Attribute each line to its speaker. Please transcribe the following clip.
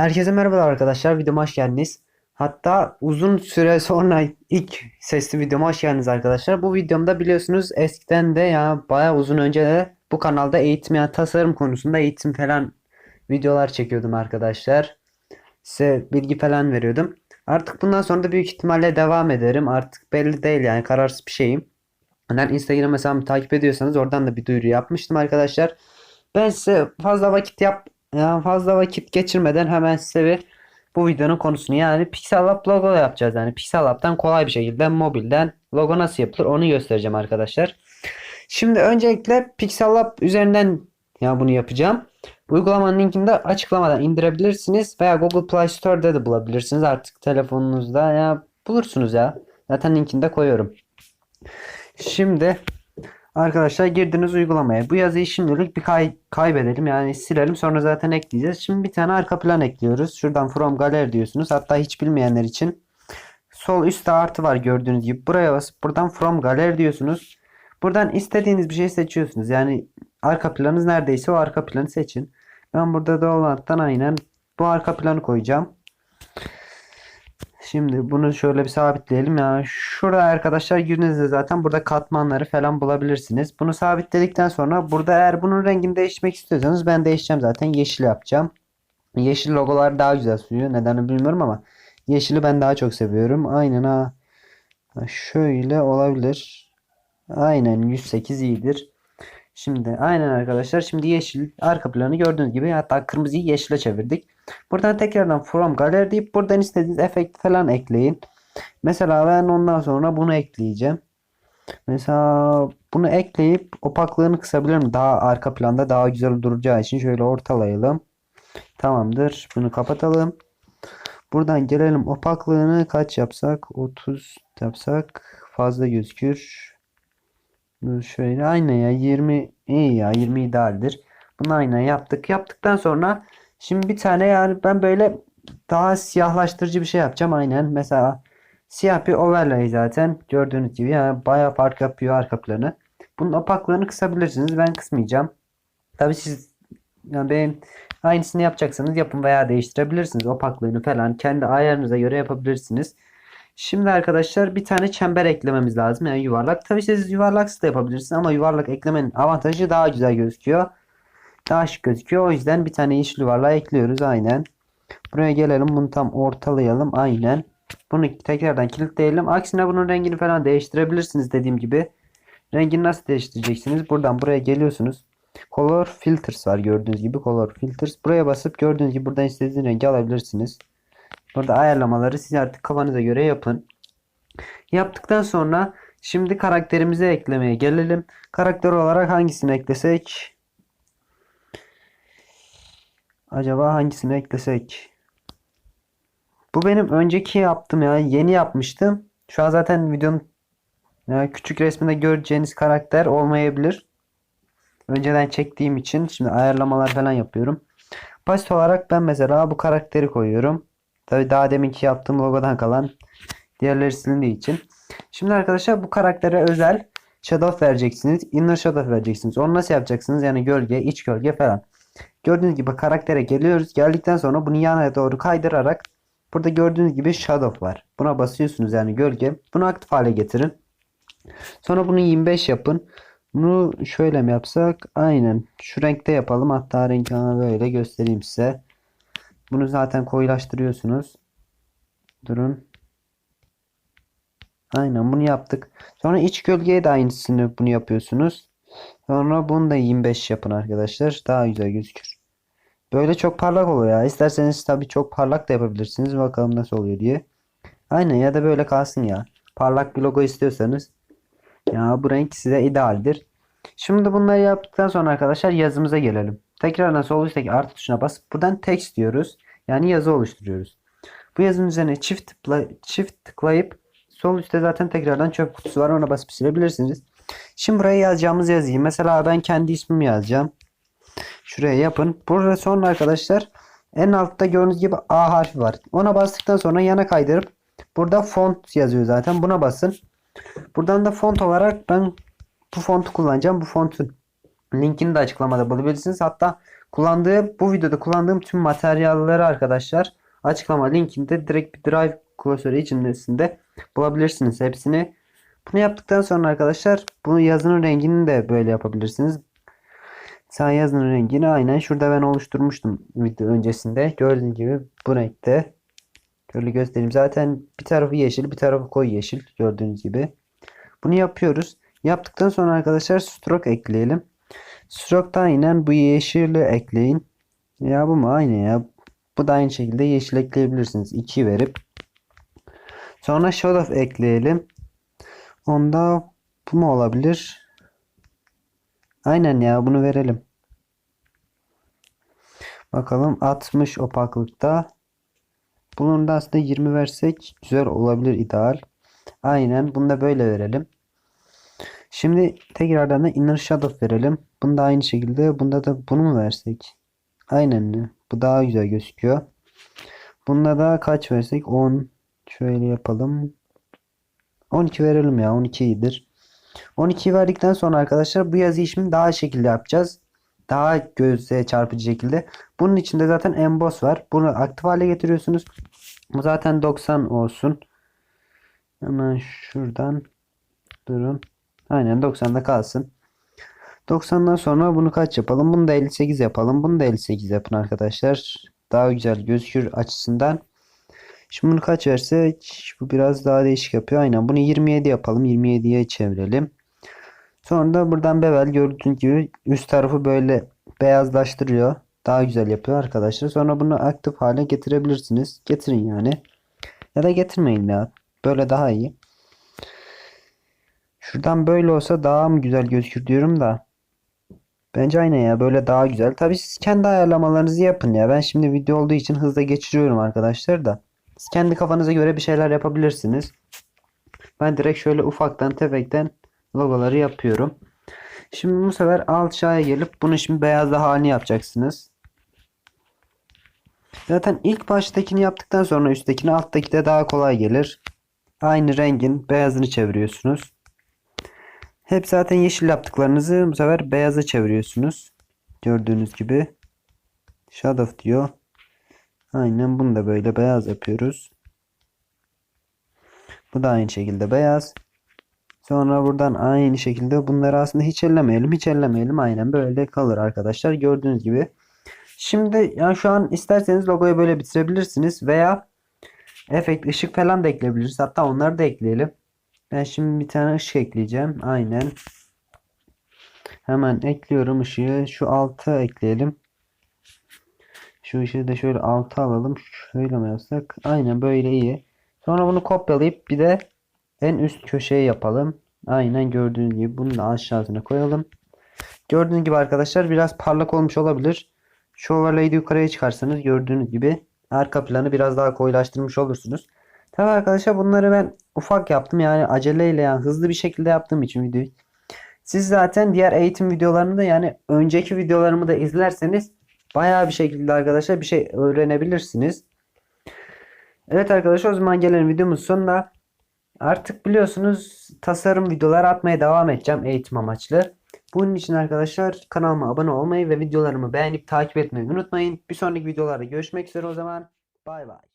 Speaker 1: Herkese merhabalar arkadaşlar. Videoma hoş geldiniz. Hatta uzun süre sonra ilk sesli videoma hoş geldiniz arkadaşlar. Bu videomda biliyorsunuz eskiden de ya bayağı uzun önce de bu kanalda eğitim yani tasarım konusunda eğitim falan videolar çekiyordum arkadaşlar. Size bilgi falan veriyordum. Artık bundan sonra da büyük ihtimalle devam ederim. Artık belli değil yani kararsız bir şeyim. Ben Instagram hesabımı takip ediyorsanız oradan da bir duyuru yapmıştım arkadaşlar. Ben size fazla vakit yap yani fazla vakit geçirmeden hemen size bir bu videonun konusunu yani Pixel logo yapacağız. Yani Pixel kolay bir şekilde mobilden logo nasıl yapılır onu göstereceğim arkadaşlar. Şimdi öncelikle Pixel üzerinden ya bunu yapacağım. Uygulamanın linkini de açıklamadan indirebilirsiniz veya Google Play Store'da da bulabilirsiniz. Artık telefonunuzda ya bulursunuz ya. Zaten linkini de koyuyorum. Şimdi Arkadaşlar girdiniz uygulamaya. Bu yazıyı şimdilik bir kay kaybedelim. Yani silelim sonra zaten ekleyeceğiz. Şimdi bir tane arka plan ekliyoruz. Şuradan from gallery diyorsunuz. Hatta hiç bilmeyenler için sol üstte artı var gördüğünüz gibi. Buraya basıp buradan from gallery diyorsunuz. Buradan istediğiniz bir şey seçiyorsunuz. Yani arka planınız neredeyse o arka planı seçin. Ben burada Download'dan aynen bu arka planı koyacağım. Şimdi bunu şöyle bir sabitleyelim ya. Şurada arkadaşlar girdiğinizde zaten burada katmanları falan bulabilirsiniz. Bunu sabitledikten sonra burada eğer bunun rengini değiştirmek istiyorsanız ben değişeceğim zaten. Yeşil yapacağım. Yeşil logolar daha güzel suyu. Nedenini bilmiyorum ama yeşili ben daha çok seviyorum. Aynen ha. Şöyle olabilir. Aynen 108 iyidir. Şimdi aynen arkadaşlar. Şimdi yeşil arka planı gördüğünüz gibi hatta kırmızıyı yeşile çevirdik. Buradan tekrardan from gallery deyip buradan istediğiniz efekt falan ekleyin. Mesela ben ondan sonra bunu ekleyeceğim. Mesela bunu ekleyip opaklığını kısabilirim. Daha arka planda daha güzel duracağı için şöyle ortalayalım. Tamamdır. Bunu kapatalım. Buradan gelelim opaklığını kaç yapsak? 30 yapsak fazla gözükür. Şöyle aynen ya 20 iyi ya 20 idealdir. Bunu aynen yaptık. Yaptıktan sonra şimdi bir tane yani ben böyle daha siyahlaştırıcı bir şey yapacağım aynen. Mesela siyah bir overlay zaten gördüğünüz gibi yani bayağı fark yapıyor arka planı. Bunun opaklığını kısabilirsiniz. Ben kısmayacağım. Tabi siz yani benim aynısını yapacaksanız yapın veya değiştirebilirsiniz. Opaklığını falan kendi ayarınıza göre yapabilirsiniz. Şimdi arkadaşlar bir tane çember eklememiz lazım. Yani yuvarlak. Tabii siz yuvarlaksız da yapabilirsiniz ama yuvarlak eklemenin avantajı daha güzel gözüküyor. Daha şık gözüküyor. O yüzden bir tane yeşil yuvarlağı ekliyoruz. Aynen. Buraya gelelim. Bunu tam ortalayalım. Aynen. Bunu tekrardan kilitleyelim. Aksine bunun rengini falan değiştirebilirsiniz dediğim gibi. Rengini nasıl değiştireceksiniz? Buradan buraya geliyorsunuz. Color Filters var gördüğünüz gibi. Color Filters. Buraya basıp gördüğünüz gibi buradan istediğiniz rengi alabilirsiniz. Burada ayarlamaları siz artık kafanıza göre yapın. Yaptıktan sonra şimdi karakterimizi eklemeye gelelim. Karakter olarak hangisini eklesek? Acaba hangisini eklesek? Bu benim önceki yaptım ya. Yeni yapmıştım. Şu an zaten videonun ya küçük resminde göreceğiniz karakter olmayabilir. Önceden çektiğim için şimdi ayarlamalar falan yapıyorum. Basit olarak ben mesela bu karakteri koyuyorum. Tabi daha deminki yaptığım logodan kalan diğerleri silindiği için. Şimdi arkadaşlar bu karaktere özel shadow vereceksiniz. Inner shadow vereceksiniz. Onu nasıl yapacaksınız? Yani gölge, iç gölge falan. Gördüğünüz gibi karaktere geliyoruz. Geldikten sonra bunu yana doğru kaydırarak burada gördüğünüz gibi shadow var. Buna basıyorsunuz yani gölge. Bunu aktif hale getirin. Sonra bunu 25 yapın. Bunu şöyle mi yapsak? Aynen. Şu renkte yapalım. Hatta renkini böyle göstereyim size. Bunu zaten koyulaştırıyorsunuz. Durun. Aynen bunu yaptık. Sonra iç gölgeye de aynısını bunu yapıyorsunuz. Sonra bunu da 25 yapın arkadaşlar. Daha güzel gözükür. Böyle çok parlak oluyor ya. İsterseniz tabii çok parlak da yapabilirsiniz. Bakalım nasıl oluyor diye. Aynen ya da böyle kalsın ya. Parlak bir logo istiyorsanız. Ya bu renk size idealdir. Şimdi bunları yaptıktan sonra arkadaşlar yazımıza gelelim. Tekrardan sol üstteki artı tuşuna basıp buradan text diyoruz. Yani yazı oluşturuyoruz. Bu yazının üzerine çift, tıkla, çift tıklayıp sol üstte zaten tekrardan çöp kutusu var. Ona basıp silebilirsiniz. Şimdi buraya yazacağımız yazıyı. Mesela ben kendi ismimi yazacağım. Şuraya yapın. Burada sonra arkadaşlar en altta gördüğünüz gibi A harfi var. Ona bastıktan sonra yana kaydırıp burada font yazıyor zaten. Buna basın. Buradan da font olarak ben bu fontu kullanacağım. Bu fontun linkini de açıklamada bulabilirsiniz. Hatta kullandığı bu videoda kullandığım tüm materyalleri arkadaşlar açıklama linkinde direkt bir drive klasörü içerisinde bulabilirsiniz hepsini. Bunu yaptıktan sonra arkadaşlar bunu yazının rengini de böyle yapabilirsiniz. Sağ yazının rengini aynen şurada ben oluşturmuştum video öncesinde. Gördüğünüz gibi bu renkte. Şöyle göstereyim. Zaten bir tarafı yeşil bir tarafı koyu yeşil gördüğünüz gibi. Bunu yapıyoruz. Yaptıktan sonra arkadaşlar stroke ekleyelim. Stroke'da aynen bu yeşili ekleyin. Ya bu mu? Aynı ya. Bu da aynı şekilde yeşil ekleyebilirsiniz. 2 verip. Sonra shadow ekleyelim. Onda bu mu olabilir? Aynen ya bunu verelim. Bakalım 60 opaklıkta. Bunun da aslında 20 versek güzel olabilir ideal. Aynen bunu da böyle verelim. Şimdi tekrardan da inner shadow verelim. Bunu da aynı şekilde bunda da bunu mu versek? Aynen bu daha güzel gözüküyor. Bunda da kaç versek? 10 şöyle yapalım. 12 verelim ya 12 iyidir. 12 verdikten sonra arkadaşlar bu yazı işimi daha şekilde yapacağız. Daha göze çarpıcı şekilde. Bunun içinde zaten emboss var. Bunu aktif hale getiriyorsunuz. Bu zaten 90 olsun. Hemen şuradan durun. Aynen 90'da kalsın. 90'dan sonra bunu kaç yapalım? Bunu da 58 yapalım. Bunu da 58 yapın arkadaşlar. Daha güzel gözükür açısından. Şimdi bunu kaç versek bu biraz daha değişik yapıyor. Aynen bunu 27 yapalım. 27'ye çevirelim. Sonra da buradan bevel gördüğünüz gibi üst tarafı böyle beyazlaştırıyor. Daha güzel yapıyor arkadaşlar. Sonra bunu aktif hale getirebilirsiniz. Getirin yani. Ya da getirmeyin ya. Böyle daha iyi. Şuradan böyle olsa daha mı güzel gözükür diyorum da. Bence aynen ya böyle daha güzel. Tabii siz kendi ayarlamalarınızı yapın ya. Ben şimdi video olduğu için hızla geçiriyorum arkadaşlar da. Siz kendi kafanıza göre bir şeyler yapabilirsiniz. Ben direkt şöyle ufaktan tefekten logoları yapıyorum. Şimdi bu sefer aşağıya gelip bunu şimdi beyazlı halini yapacaksınız. Zaten ilk baştakini yaptıktan sonra üsttekini alttaki de daha kolay gelir. Aynı rengin beyazını çeviriyorsunuz. Hep zaten yeşil yaptıklarınızı bu sefer beyaza çeviriyorsunuz. Gördüğünüz gibi. Shadow diyor. Aynen bunu da böyle beyaz yapıyoruz. Bu da aynı şekilde beyaz. Sonra buradan aynı şekilde bunları aslında hiç ellemeyelim. Hiç ellemeyelim. Aynen böyle kalır arkadaşlar. Gördüğünüz gibi. Şimdi yani şu an isterseniz logoyu böyle bitirebilirsiniz. Veya efekt ışık falan da ekleyebiliriz. Hatta onları da ekleyelim. Ben şimdi bir tane ışık ekleyeceğim. Aynen. Hemen ekliyorum ışığı. Şu altı ekleyelim. Şu ışığı da şöyle altı alalım. Şöyle mi yapsak? Aynen böyle iyi. Sonra bunu kopyalayıp bir de en üst köşeye yapalım. Aynen gördüğünüz gibi bunu da aşağısına koyalım. Gördüğünüz gibi arkadaşlar biraz parlak olmuş olabilir. Şu overlay'i yukarıya çıkarsanız gördüğünüz gibi arka planı biraz daha koyulaştırmış olursunuz. Tabii arkadaşlar bunları ben ufak yaptım. Yani aceleyle yani hızlı bir şekilde yaptığım için videoyu. Siz zaten diğer eğitim videolarını da yani önceki videolarımı da izlerseniz bayağı bir şekilde arkadaşlar bir şey öğrenebilirsiniz. Evet arkadaşlar o zaman gelelim videomuz sonuna. Artık biliyorsunuz tasarım videoları atmaya devam edeceğim eğitim amaçlı. Bunun için arkadaşlar kanalıma abone olmayı ve videolarımı beğenip takip etmeyi unutmayın. Bir sonraki videolarda görüşmek üzere o zaman. Bay bay.